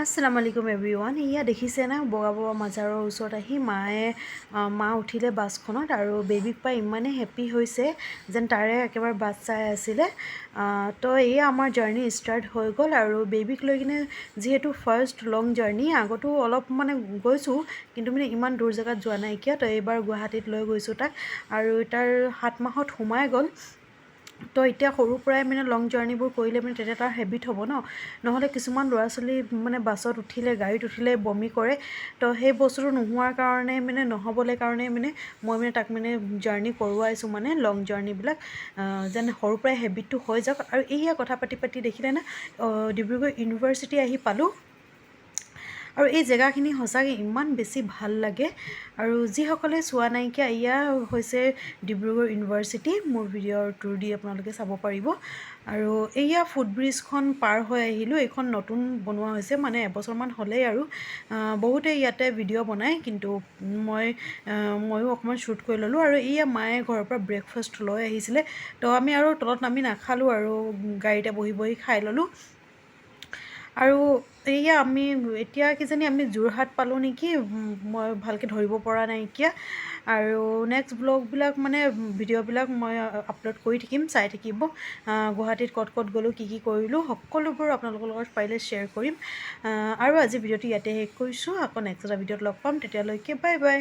আসসালামু আলাইকুম এভৰিৱান এয়া দেখিছে না? বগা বগা মাজাৰৰ ওচৰত আহি মায়ে মা উঠিলে বাছখনত আৰু বেবীক পাই ইমানেই হেপ্পী হৈছে যেন তাৰে একেবাৰে বাট চাই আছিলে। তো এয়া আমাৰ জাৰ্ণি ষ্টাৰ্ট হৈ গ'ল আৰু বেবীক লৈ কিনে যিহেতু ফাৰ্ষ্ট লং জাৰ্ণি আগতো অলপ মানে গৈছোঁ কিন্তু মানে ইমান দূৰ জেগাত যোৱা নাইকিয়া তো এইবাৰ গুৱাহাটীত লৈ গৈছোঁ তাক আৰু তাৰ সাত মাহত সোমাই গ'ল। তো এতিয়া সৰুৰ পৰাই মানে লং জাৰ্ণিবোৰ কৰিলে মানে তেতিয়া তাৰ হেবিট হ'ব ন। নহ'লে কিছুমান ল'ৰা ছোৱালী মানে বাছত উঠিলে গাড়ীত উঠিলে বমি কৰে। তো সেই বস্তুটো নোহোৱাৰ কাৰণে মানে নহ'বলৈ কাৰণে মানে মই মানে তাক মানে জাৰ্ণি কৰোৱাইছোঁ মানে লং জাৰ্ণিবিলাক যেন সৰুৰ পৰাই হেবিটটো হৈ যাওক। আৰু এইয়া কথা পাতি পাতি দেখিলে না ডিব্ৰুগড় ইউনিভাৰ্চিটি আহি পালোঁ। আৰু এই জেগাখিনি সঁচাকৈ ইমান বেছি ভাল লাগে। আৰু যিসকলে চোৱা নাইকিয়া এয়া হৈছে ডিব্ৰুগড় ইউনিভাৰ্চিটি। মোৰ ভিডিঅ'ৰ টুৰ দি আপোনালোকে চাব পাৰিব। আৰু এয়া ফুটব্ৰিজখন পাৰ হৈ আহিলোঁ। এইখন নতুন বনোৱা হৈছে মানে এবছৰমান হ'লেই আৰু। বহুতে ইয়াতে ভিডিঅ' বনায় কিন্তু মই ময়ো অকণমান শ্বুট কৰি ল'লোঁ। আৰু এয়া মায়ে ঘৰৰ পৰা ব্ৰেকফাষ্ট লৈ আহিছিলে। তো আমি আৰু তলত নামি নাখালোঁ আৰু গাড়ীতে বহি বহি খাই ল'লোঁ। আৰু এয়া আমি, এতিয়া কিজানি আমি যোৰহাট পালোঁ নেকি মই ভালকৈ ধৰিব পৰা নাইকিয়া আৰু নেক্সট ব্লগবিলাক মানে ভিডিঅ'বিলাক মই আপলোড কৰি থাকিম, চাই থাকিব। গুৱাহাটীত ক'ত ক'ত গ'লোঁ, কি কি কৰিলোঁ, সকলোবোৰ আপোনালোকৰ লগত পাৰিলে শ্বেয়াৰ কৰিম। আৰু আজি ভিডিঅ'টো ইয়াতে শেষ কৰিছোঁ। আকৌ নেক্সট এটা ভিডিঅ'ত লগ পাম, তেতিয়ালৈকে বাই বাই